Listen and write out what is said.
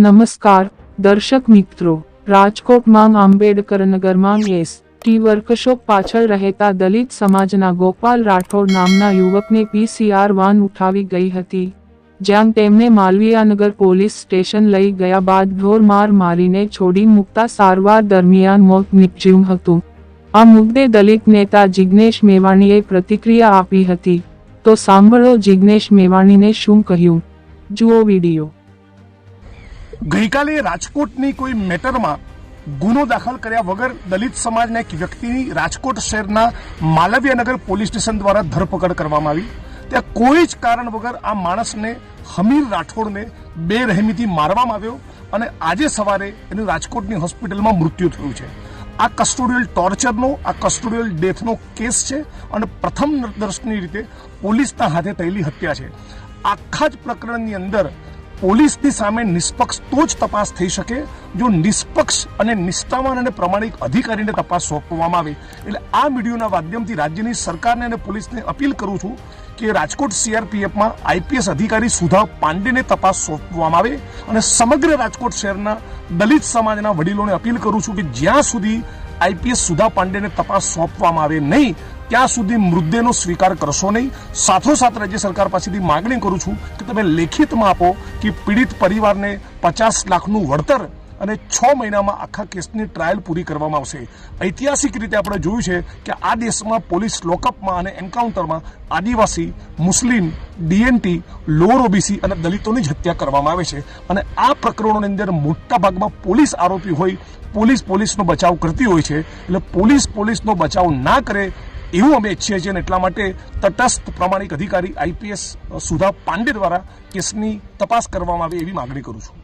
નમસ્કાર, દર્શક મિત્રો. રાજકોટમાં આંબેડકર નગરમાં એસ. ટી વર્કશોપ પાછળ રહેતા દલિત સમાજના ગોપાલ રાઠોડ નામના યુવકને પીસીઆર વાન ઉઠાવી ગઈ હતી. જ્યાં તેમને માલવીયાનગર પોલીસ સ્ટેશન લઈ ગયા બાદ ઢોરમાર મારીને છોડી મૂકતા સારવાર દરમિયાન મોત નીપજ્યું હતું. આ મુદ્દે દલિત નેતા જિગ્નેશ મેવાણીએ પ્રતિક્રિયા આપી હતી. તો સાંભળો જિગ્નેશ મેવાણીને શું કહ્યું. જુઓ વિડિયો. ગઈકાલે રાજકોટની કોઈ મેટરમાં ગુનો દાખલ કર્યા વગર દલિત સમાજના એક વ્યક્તિની રાજકોટ શહેરના માલવ્યનગર પોલીસ સ્ટેશન દ્વારા ધરપકડ કરવામાં આવી. ત્યાં કોઈ જ કારણ વગર આ માણસને હમીર રાઠોડને બે રહેમીથી મારવામાં આવ્યો અને આજે સવારે એનું રાજકોટની હોસ્પિટલમાં મૃત્યુ થયું છે. આ કસ્ટોડિયલ ટોર્ચરનો, આ કસ્ટોડિયલ ડેથનો કેસ છે અને પ્રથમ દર્શની રીતે પોલીસના હાથે થયેલી હત્યા છે. આખા જ પ્રકરણની અંદર પોલીસની સામે નિષ્પક્ષ તો જ તપાસ થઈ શકે, જો નિષ્પક્ષ અને નિષ્ઠાવાન અને પ્રમાણિક અધિકારીને તપાસ સોંપવામાં આવે. એટલે આ વિડીયોના માધ્યમથી રાજ્યની સરકારને અને પોલીસને અપીલ કરું છું કે રાજકોટ સીઆરપીએફમાં આઈપીએસ અધિકારી સુધા પાંડેને તપાસ સોંપવામાં આવે અને સમગ્ર રાજકોટ શહેરના દલિત સમાજના વડીલોને અપીલ કરું છું કે જ્યાં સુધી આઈપીએસ સુધા પાંડેને તપાસ સોંપવામાં આવે નહીં ત્યાં સુધી મૃતદેહનો સ્વીકાર કરશો નહીં. સાથોસાથ રાજ્ય સરકાર પાસેથી માગણી કરું છું કે તમે લેખિતમાં આપો કે પીડિત પરિવારને પચાસ લાખનું વળતર અને છ મહિનામાં આખા કેસની ટ્રાયલ પૂરી કરવામાં આવશે. ઐતિહાસિક રીતે આપણે જોયું છે કે આ દેશમાં પોલીસ લોકઅપમાં અને એન્કાઉન્ટરમાં આદિવાસી, મુસ્લિમ, ડીએનટી, લોઅર ઓબીસી અને દલિતોની જ હત્યા કરવામાં આવે છે. અને આ પ્રકરણોની અંદર મોટા ભાગમાં પોલીસ આરોપી હોય, પોલીસ પોલીસનો બચાવ કરતી હોય છે. એટલે પોલીસ પોલીસનો બચાવ ના કરે એવું અમે ઈચ્છીએ છીએ અને એટલા માટે તટસ્થ પ્રમાણિક અધિકારી આઈપીએસ સુધા પાંડે દ્વારા કેસની તપાસ કરવામાં આવે એવી માગણી કરું છું.